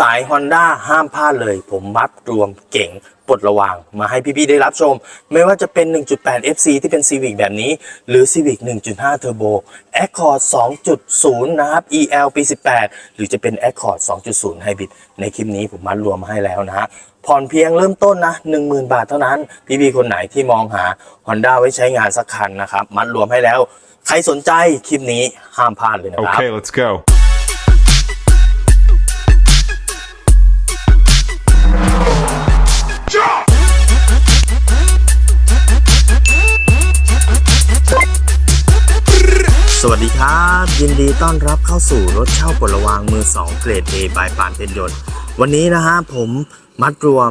สาย Honda ห้ามพลาดเลย ผมมัดรวมเก่งปลดระวาง มาให้พี่ๆได้รับชม ไม่ว่าจะเป็น 1.8 FC ที่เป็น Civic แบบนี้ หรือ Civic 1.5 Turbo Accord 2.0 นะครับ EL ปี 18 หรือจะเป็น Accord 2.0 Hybrid ในคลิปนี้ผมมัดรวมมาให้แล้วนะฮะผ่อนเพียงเริ่มต้นนะ 10,000 บาทเท่านั้น พี่ๆคนไหนที่มองหา Honda ไว้ใช้งานสักคันนะครับ มัดรวมให้แล้ว ใครสนใจคลิปนี้ห้ามพลาดเลยนะครับ Okay, let's go. สวัสดีครับ ยินดีต้อนรับเข้าสู่รถเช่าปลดระวางมือ 2 เกรด A บายปานเพชรยนต์ วันนี้นะฮะผมมัดรวม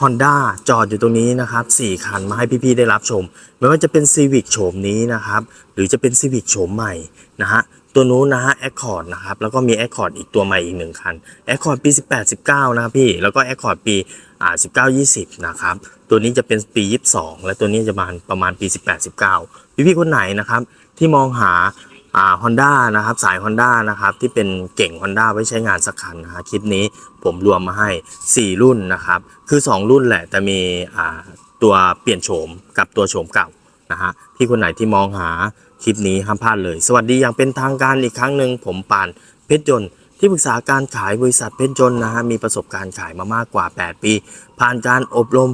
Honda จอดอยู่ตรงนี้นะครับ 4 คันมาให้พี่ๆได้รับชม ไม่ว่าจะเป็น Civic โฉมนี้นะครับ หรือจะเป็น Civic โฉมใหม่นะฮะตัวนู้นนะฮะ Accord นะครับ แล้วก็มี Accord อีกตัวใหม่อีกหนึ่งคัน Accord ปี 18 19 นะครับพี่ แล้วก็ Accord ปีอ่า19 20 นะครับ ตัวนี้จะเป็นปี 22 และตัวนี้จะมาประมาณปี 18 19 พี่ๆคนไหนนะครับ ที่มองหาอ่า Honda นะครับสาย Honda นะครับที่เป็นเก่ง Honda ไว้ใช้งานสักคันนะฮะคลิปนี้ผมรวมมาให้ 4 รุ่นนะครับ คือ 2 รุ่นแหละ แต่มีอ่าตัวเปลี่ยนโฉมกับตัวโฉมเก่านะฮะที่คนไหนที่มองหาคลิปนี้ห้ามพลาดเลย สวัสดีอย่างเป็นทางการอีกครั้งหนึ่งผมปานเพชรยนต์ที่ปรึกษาการขายบริษัทเพชรยนต์นะฮะมีประสบการณ์ขายมามากกว่า 8 ปี ผ่านการอบรม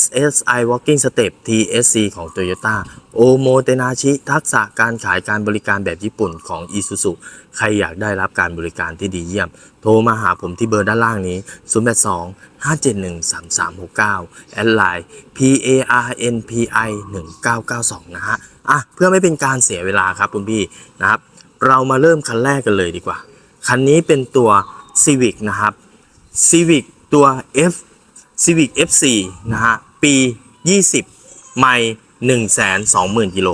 SSI Walking Step TSC ของ Toyota โอโมเตนาชิทักษะการขายการบริการแบบญี่ปุ่นของ Isuzu ใครอยากได้รับการบริการที่ดีเยี่ยม โทรมาหาผมที่เบอร์ด้านล่างนี้ 082 571 3369 แอดไลน์ PARNPI 1992 นะฮะ อะ เพื่อไม่เป็นการเสียเวลาครับคุณพี่นะครับ เรามาเริ่มคันแรกกันเลยดีกว่า คันนี้เป็นตัว Civic นะครับ Civic ตัว F Civic F4 นะฮะ ปี 20 ไม่120,000กิโล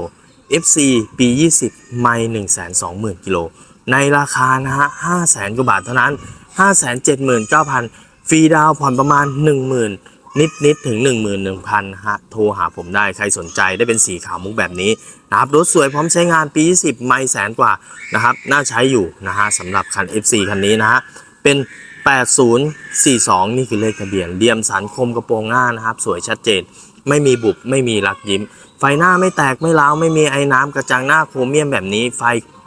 FC ปี 20 ไม่120,000กิโล ในราคานะฮะ500,000กว่าบาทเท่านั้น 579,000 ฟรีดาวน์ผ่อนประมาณ 10,000นิดนิดถึง 11,000นะฮะ โทรหาผมได้ ใครสนใจได้เป็นสีขาวมุกแบบนี้นะครับ รถสวยพร้อมใช้งานปี 20 ไม่แสนกว่านะครับ น่าใช้อยู่นะฮะสำหรับคัน FC คันนี้นะฮะ เป็น 8042 นี่คือเลขทะเบียนเดียมสันคมกระโปรงหน้านะครับ สวยชัดเจน ไม่มีบุบ ไม่มีรักยิ้ม ไฟหน้าไม่แตกไม่ร้าว ไม่มีไอ้น้ำกระจังหน้าโครเมียมแบบนี้ ไฟ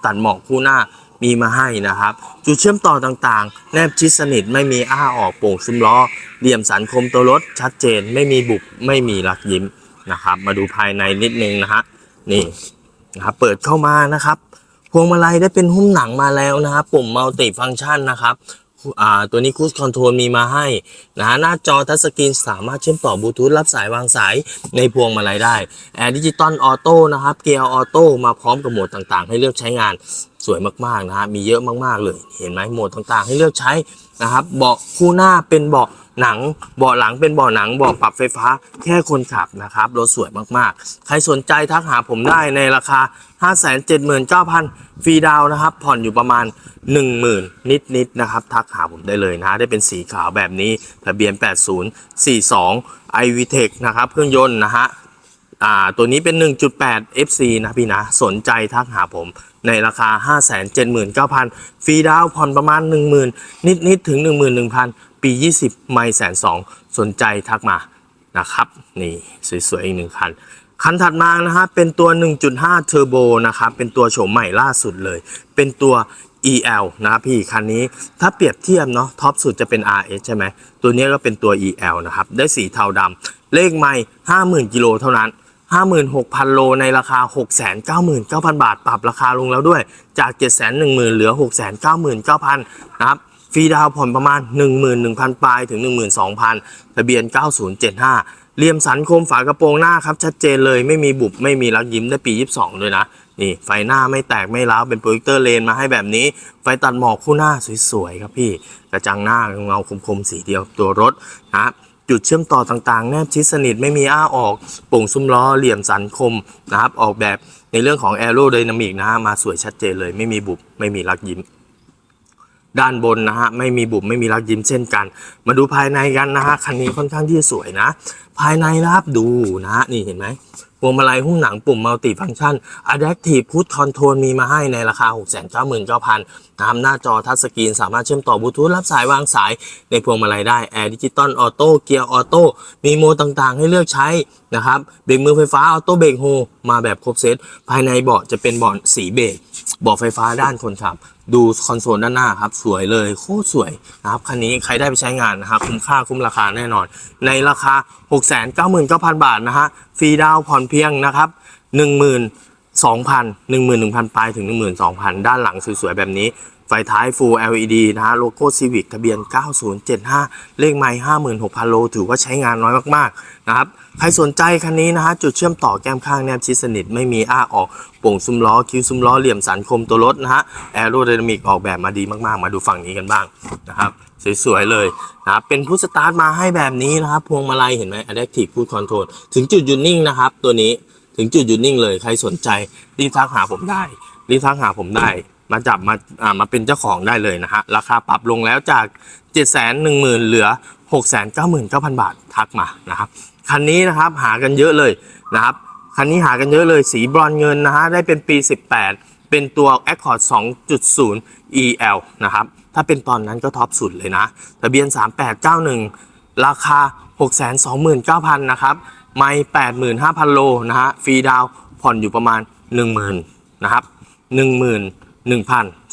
ตัดหมอกคู่หน้ามีมาให้นะครับ จุดเชื่อมต่อต่างๆ แนบชิดสนิทไม่มีอ้าออกโป่งซุ้มล้อเดียมสันคมตัวรถชัดเจน ไม่มีบุบ ไม่มีรักยิ้มนะครับ มาดูภายในนิดนึงนะฮะนี่นะครับเปิดเข้ามานะครับพวงมาลัยได้เป็นหุ้มหนังมาแล้วนะครับปุ่มมัลติฟังก์ชันนะครับ อ่าตัวนี้คูสคอนโทรลมีมาให้นะฮะหน้าจอทัชสกรีนสามารถเชื่อมต่อบลูทูธรับสายวางสายในพวงมาลัยได้แอร์ดิจิตอลออโต้นะครับเกียร์ออโต้มาพร้อมกับโหมดต่างๆ ให้เลือกใช้งาน สวยมากๆนะฮะมีเยอะมากๆเลยเห็นไหมโหมดต่างๆ ให้เลือกใช้นะครับเบาะคู่หน้าเป็นเบาะหนังเบาะหลังเป็นเบาะหนังเบาะปรับไฟฟ้าแค่คนขับนะครับรถสวยมากๆ ใครสนใจทักหาผมได้ในราคา 579,000ฟรีดาวนะครับผ่อนอยู่ประมาณ 10,000 นิดๆนะครับทักหาผมได้เลยนะได้เป็นสีขาวแบบนี้ทะเบียน 8042 iVTEC นะครับเครื่องยนต์นะฮะ อ่าตัวนี้เป็น 1.8 FC นะพี่นะ สนใจทักหาผมในราคา 579,000 ฟรีดาวน์ผ่อนประมาณ 10,000 นิดๆถึง 11,000 ปี 20 ไม่แสนสองสนใจทักมานะครับ นี่สวยๆ อีกหนึ่งคัน คันถัดมานะครับเป็นตัว 1.5 เทอร์โบนะครับ เป็นตัวโฉมใหม่ล่าสุดเลย เป็นตัว EL นะครับพี่คันนี้ถ้าเปรียบเทียบเนาะท็อปสุดจะเป็น RS ใช่ไหมตัวนี้ก็เป็นตัว EL นะครับ ได้สีเทาดำเลขไม่50,000 กิโลเท่านั้น 56,000 โลในราคา 699,000 บาท ปรับราคาลงแล้วด้วย จาก 710,000 เหลือ 699,000 นะครับ ฟรีดาวผ่อนประมาณ 11,000 ปลายถึง 12,000 ทะเบียน 9075เหลี่ยมสันคมฝากระโปรงหน้าครับ ชัดเจนเลย ไม่มีบุบ ไม่มีรักยิ้มได้ปี 22 ด้วยนะ นี่ ไฟหน้าไม่แตกไม่ร้าวเป็นโปรเจคเตอร์เลนมาให้แบบนี้ ไฟตัดหมอกคู่หน้าสวยๆ ครับพี่ กระจังหน้าเงาคมๆ สีเดียวตัวรถนะครับ จุดเชื่อมต่อต่างๆ แนบชิดสนิทไม่มีอ้าออกโป่งซุ้มล้อเหลี่ยมสันคมนะครับ ออกแบบในเรื่องของแอโร d y นามิกนะฮะมาสวยชัดเจนเลย ไม่มีบุบไม่มีรักยิ้ม ด้านบนนะฮะไม่มีบุบไม่มีรักยิ้มเช่นกัน มาดูภายในกันนะฮะคันนี้ค่อนข้างที่จะสวยนะ ภายในนะครับดูนะฮะนี่เห็นไหมพวงมาลัยหุ้มหนังปุ่มมัลติฟังก์ชัน Adaptive Cruise Control มีมาให้ในราคา 699,000 นะครับหน้าจอทัชสกรีนสามารถเชื่อมต่อบลูทูธรับสายวางสายในพวงมาลัยได้ Air Digital Auto เกียร์ออโต้มีโมดต่างๆ ให้เลือกใช้นะครับเบรกมือไฟฟ้าออโต้เบรกโฮมาแบบครบเซตภายในเบาะจะเป็นเบาะสีเบจเบาะไฟฟ้าด้านคนขับ ดูคอนโซลด้านหน้าครับสวยเลยโคตรสวยนะครับคันนี้ใครได้ไปใช้งานนะครับคุ้มค่าคุ้มราคาแน่นอน ในราคา 699,000 บาทนะฮะฟรีดาวผ่อนเพียงนะครับ 2,000 11,000 ปลายถึง 12,000 ด้านหลังสวยๆ แบบนี้ ไฟท้าย Full LED นะฮะ โลโก้ Civic ทะเบียน 9075 เลขไมล์56,000 โล ถือว่าใช้งานน้อยมากๆ นะครับ ใครสนใจคันนี้นะฮะ จุดเชื่อมต่อแก้มข้างแนบชิดสนิท ไม่มีอ้าออก โป่งซุ้มล้อ คิ้วซุ้มล้อ เหลี่ยมสันคมตัวรถนะฮะ แอโรไดนามิกออกแบบมาดีมากๆ มาดูฝั่งนี้กันบ้างนะครับสวยๆเลยนะครับเป็นพุทสตาร์ทมาให้แบบนี้นะครับ พวงมาลัยเห็นไหม Adaptive Cruise Control ถึงจุดหยุดนิ่งนะครับ ตัวนี้ ถึงจุดหยุดนิ่งเลยใครสนใจรีบทักหาผมได้รีบทักหาผมได้ มาจับมาอ่ามาเป็นเจ้าของได้เลยนะฮะราคาปรับลงแล้วจาก 7 1 0 0 0 0เหลือ 6 9 9 0 0 0 บาททักมานะครับคันนี้นะครับหากันเยอะเลยนะครับคันนี้หากันเยอะเลยสีบรอนเงินนะฮะได้เป็นปี 18 เป็นตัว Accord 2.0 EL นะครับถ้าเป็นตอนนั้นก็ท็อปสุดเลยนะทะเบียน 3891 ราคา 629,000นะครับ ไม่85,000โลนะฮะฟรีดาวผ่อนอยู่ประมาณ10,000นนะครับ11,000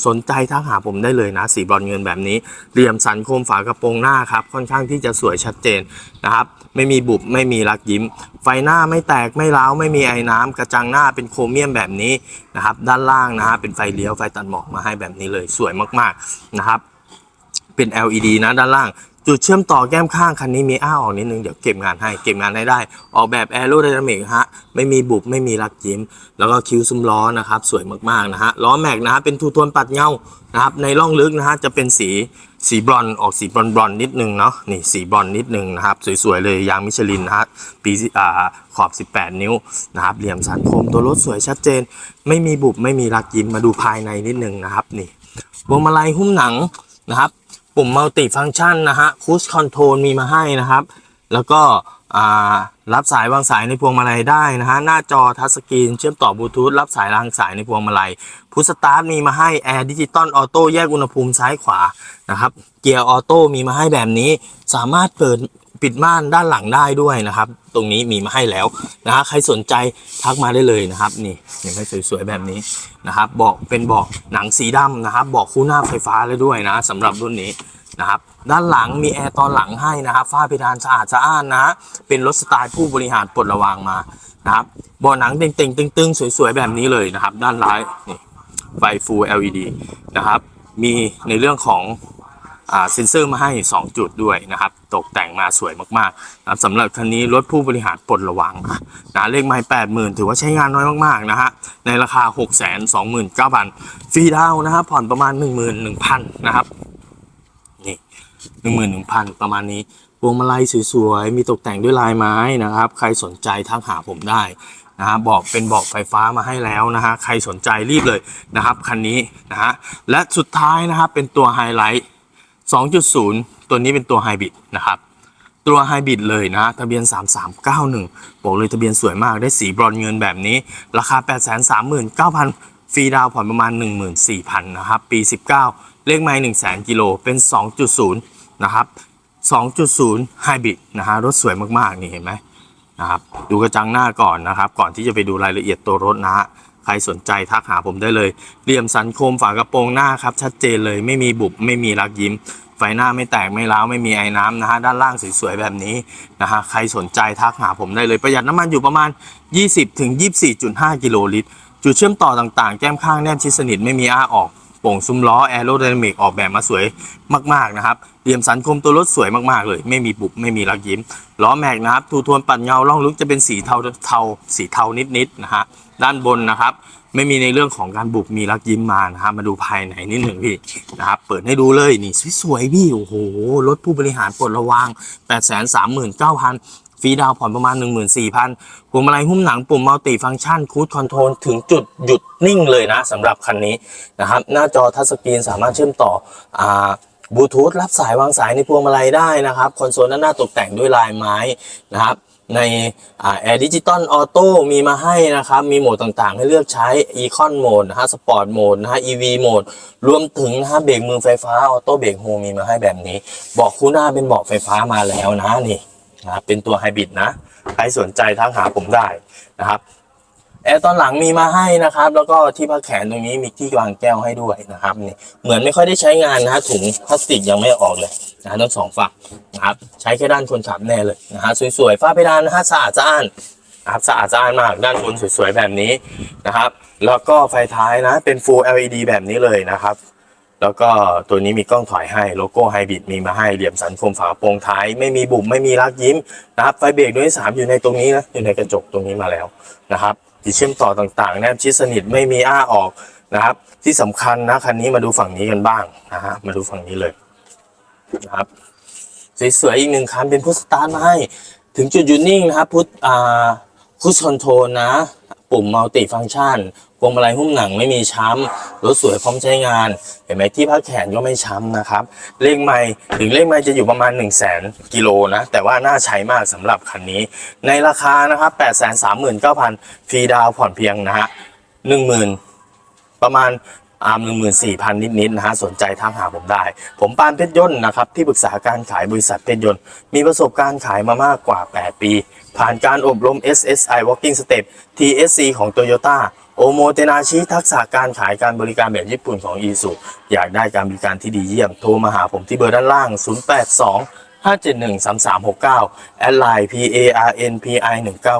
สนใจทักหาผมได้เลยนะ สีบรอนเงินแบบนี้เหลี่ยมสันโคมฝากระโปรงหน้าครับ ค่อนข้างที่จะสวยชัดเจนนะครับ ไม่มีบุบไม่มีรักยิ้ม ไฟหน้าไม่แตกไม่ร้าว ไม่มีไอ้น้ำกระจังหน้าเป็นโครเมียมแบบนี้นะครับ ด้านล่างนะฮะเป็นไฟเลี้ยวไฟตัดหมอกมาให้แบบนี้เลยสวยมากๆนะครับ เป็น LED นะด้านล่าง จุดเชื่อมต่อแก้มข้างคันนี้มีอ้าออกนิดนึง เดี๋ยวเก็บงานให้เก็บงานให้ได้ ออกแบบแอโรไดนามิกฮะ ไม่มีบุบ ไม่มีรักยิ้ม แล้วก็คิ้วซุ้มล้อนะครับ สวยมาก ๆ นะฮะ ล้อแม็กนะฮะ เป็นทูโทนปัดเงานะครับ ในร่องลึกนะฮะ จะเป็นสีสีบรอนออกสีบรอนบรอนนิดนึงเนาะนี่สีบรอนนิดนึงนะครับ สวย ๆ เลยยางมิชลินนะฮะปีอ่าขอบ 18 นิ้วนะครับเหลี่ยมสันคมตัวรถสวยชัดเจน ไม่มีบุบไม่มีรักยิ้มมาดูภายในนิดนึงนะครับนี่พวงมาลัยหุ้มหนังนะครับ ปุ่มมัลติฟังก์ชันนะฮะคูชคอนโทรลมีมาให้นะครับ แล้วก็รับสายวางสายในพวงมาลัยได้นะฮะหน้าจอทัชสกรีนเชื่อมต่อบลูทูธรับสายรางสายในพวงมาลัยพุทสตาร์ทมีมาให้แอร์ดิจิตอลออโต้แยกอุณหภูมิซ้ายขวานะครับเกียร์ออโต้มีมาให้แบบนี้ สามารถเปิด ปิดม่านด้านหลังได้ด้วยนะครับ ตรงนี้มีมาให้แล้วนะฮะใครสนใจทักมาได้เลยนะครับ นี่เห็นไหมสวยๆแบบนี้นะครับเบาะเป็นเบาะหนังสีดำนะครับเบาะคู่หน้าไฟฟ้าเลยด้วยนะสำหรับรุ่นนี้นะครับด้านหลังมีแอร์ตอนหลังให้นะครับฝ้าเพดานสะอาดสะอ้านนะเป็นรถสไตล์ผู้บริหารปลดระวางมานะครับเบาะหนังเต่งๆตึงๆสวยๆแบบนี้เลยนะครับ ด้านร้ายนี่ไฟ Full LED นะครับมีในเรื่องของ เซ็นเซอร์มาให้ 2 จุดด้วยนะครับ ตกแต่งมาสวยมากๆนะสำหรับคันนี้รถผู้บริหารปลดระวางนะเลขไม้แปดหมื่นถือว่าใช้งานน้อยมากๆนะฮะ ในราคา 6 2 9 0 0 0ฟรีดาวนะครับผ่อนประมาณ 11,000นะครับนี่หนึ่งหมื่นหนึ่งพันประมาณนี้พวงมาลัยสวยๆ มีตกแต่งด้วยลายไม้นะครับ ใครสนใจทักหาผมได้นะฮะบอกเป็นบอกไฟฟ้ามาให้แล้วนะฮะ ใครสนใจรีบเลยนะครับคันนี้นะฮะ และสุดท้ายนะครับเป็นตัวไฮไลท์ 2.0 ตัวนี้เป็นตัวไฮบริดนะครับ ตัวไฮบริดเลยนะ ทะเบียน 3391 บอกเลยทะเบียนสวยมากได้สีบรอนเงินแบบนี้ ราคา 839,000 ฟรีดาวผ่อนประมาณ 14,000 นะครับ ปี 19 เลขไม้1 0 0 0 0 0 กิโลเป็น 2.0 นะครับ 2.0 ไฮบริดนะฮะรถสวยมากๆ นี่เห็นไหมนะครับ ดูกระจังหน้าก่อนนะครับ ก่อนที่จะไปดูรายละเอียดตัวรถนะฮะ ครสนใจทักหาผมได้เลย เหลี่ยมสันโคมฝากระโปรงหน้าครับ ชัดเจนเลยไม่มีบุบไม่มีรักยิ้ม ไฟหน้าไม่แตกไม่ร้าวไม่มีไอ้น้ำนะฮะด้านล่างสวยๆแบบนี้นะฮะใครสนใจทักหาผมได้เลยประหยัดน้ำมันอยู่ประมาณ 20-24.5 กิโลลิตร จุดเชื่อมต่อต่างๆ แก้มข้างแนบชิดสนิทไม่มีอ้าออกโป่งซุ้มล้อแอโรไดนามิกออกแบบมาสวยมาก ๆ นะครับ เหลี่ยมสันคมตัวรถสวยมาก ๆ เลย ไม่มีบุบ ไม่มีรักยิ้ม ล้อแม็กนะครับทูทวนปัดเงาล่องลึกจะเป็นสีเทาเทาสีเทานิด ๆ นะฮะ ด้านบนนะครับ ไม่มีในเรื่องของการบุบมีรักยิ้มมานะฮะมาดูภายในนิดหนึ่งพี่นะครับ เปิดให้ดูเลยนี่สวยๆพี่โอ้โหรถผู้บริหารปลดระวาง 839,000ฟรีดาวผ่อนประมาณ 14,000พวงมาลัยหุ้มหนังปุ่มมัลติฟังก์ชันคูดคอนโทรลถึงจุดหยุดนิ่งเลยนะสำหรับคันนี้นะครับ หน้าจอทัชสกรีนสามารถเชื่อมต่ออ่าบลูทูธรับสายวางสายในพวงมาลัยได้นะครับคอนโซลด้านหน้าตกแต่งด้วยลายไม้นะครับ ในแอร์ดิจิตอลออโต้มีมาให้นะครับ มีโหมดต่างๆ ให้เลือกใช้อีคอนโหมดนะฮะสปอร์ตโหมดนะฮะ EV โหมดรวมถึงนะฮะเบรกมือไฟฟ้าออโต้เบรกโฮมีมาให้แบบนี้ บอกคู่หน้าเป็นเบอกไฟฟ้ามาแล้วนะนี่นะเป็นตัวไฮบริดนะ ใครสนใจทักหาผมได้นะครับ แอร์ตอนหลังมีมาให้นะครับ แล้วก็ที่พักแขนตรงนี้มีที่วางแก้วให้ด้วยนะครับนี่เหมือนไม่ค่อยได้ใช้งานนะฮะถุงพลาสติกยังไม่ออกเลยนะทั้งสองฝั่งนะครับใช้แค่ด้านคนขับแน่เลยนะฮะสวยๆฝ้าเพดานนะฮะสะอาดสะอ้านนะครับสะอาดสะอ้านมากด้านบนสวยๆแบบนี้นะครับ แล้วก็ไฟท้ายนะเป็น Full LED แบบนี้เลยนะครับ แล้วก็ตัวนี้มีกล้องถอยให้โลโก้ไฮบริดมีมาให้เหลี่ยมสันคมฝาโปร่งท้าย ไม่มีบุบไม่มีรักยิ้มนะครับไฟเบรกด้วยสามอยู่ในตรงนี้นะอยู่ในกระจกตรงนี้มาแล้วนะครับ ติดเชื่อมต่อต่างๆ แนบชิดสนิทไม่มีอ้าออกนะครับ ที่สำคัญนะคันนี้มาดูฝั่งนี้กันบ้างนะฮะมาดูฝั่งนี้เลยนะครับสวยๆอีกหนึ่งคันเป็นพุทสตาร์ทมาให้ ถึงจุดหยุดนิ่งนะครับพุทอ่าพุทชนโทนนะ ปุ่มมัลติฟัง c t ชันพวงมาลัยหุ้มหนังไม่มีช้ำรถสวยพร้อมใช้งาน เห็นไหมที่พักแขนก็ไม่ช้ำนะครับ เลขไม่ถึงเลขไม่จะอยู่ประมาณ 1 0 0 0 0แสนกิโลนะ แต่ว่าน่าใช้มากสำหรับคันนี้ ในราคานะครับ 8 3 9 0 0 0 ฟรีดาวผ่อนเพียงนะฮะ10,000ประมาณอาร์มหนึ่งหมื่นสี่พันนิดๆนะฮะสนใจทักหาผมได้ ผมปานเพชรยนต์นะครับ ที่ปรึกษาการขายบริษัทเพชรยนต์ มีประสบการณ์ขายมามากกว่า 8 ปี ผ่านการอบรม SSI Walking Step TSC ของ Toyota โอโมเตนาชิทักษะการขายการบริการแบบญี่ปุ่นของอีสุอยากได้การบริการที่ดีเยี่ยม โทรมาหาผมที่เบอร์ด้านล่าง 082 571 3369แอดไลน์ P A R N P I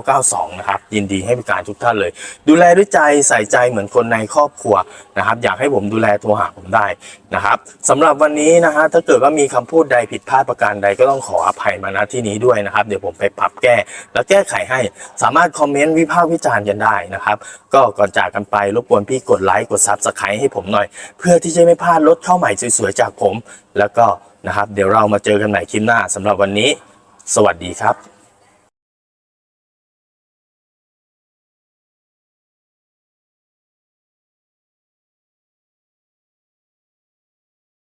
1992นะครับยินดีให้บริการทุกท่านเลย ดูแลด้วยใจใส่ใจเหมือนคนในครอบครัวนะครับอยากให้ผมดูแลโทรหาผมได้นะครับสำหรับวันนี้นะฮะถ้าเกิดว่ามีคำพูดใดผิดพลาดประการใดก็ต้องขออภัยมาณที่นี้ด้วยนะครับ เดี๋ยวผมไปปรับแก้ แล้วแก้ไขให้สามารถคอมเมนต์วิพากษ์วิจารณ์กันได้นะครับ ก็ก่อนจากกันไปรบกวนพี่กดไลค์กดซับสไครต์ให้ผมหน่อย เพื่อที่จะไม่พลาดรถเข้าใหม่สวยๆจากผม แล้วก็ นะครับ เดี๋ยวเรามาเจอกันใหม่คลิปหน้าสำหรับวันนี้ สวัสดีครับ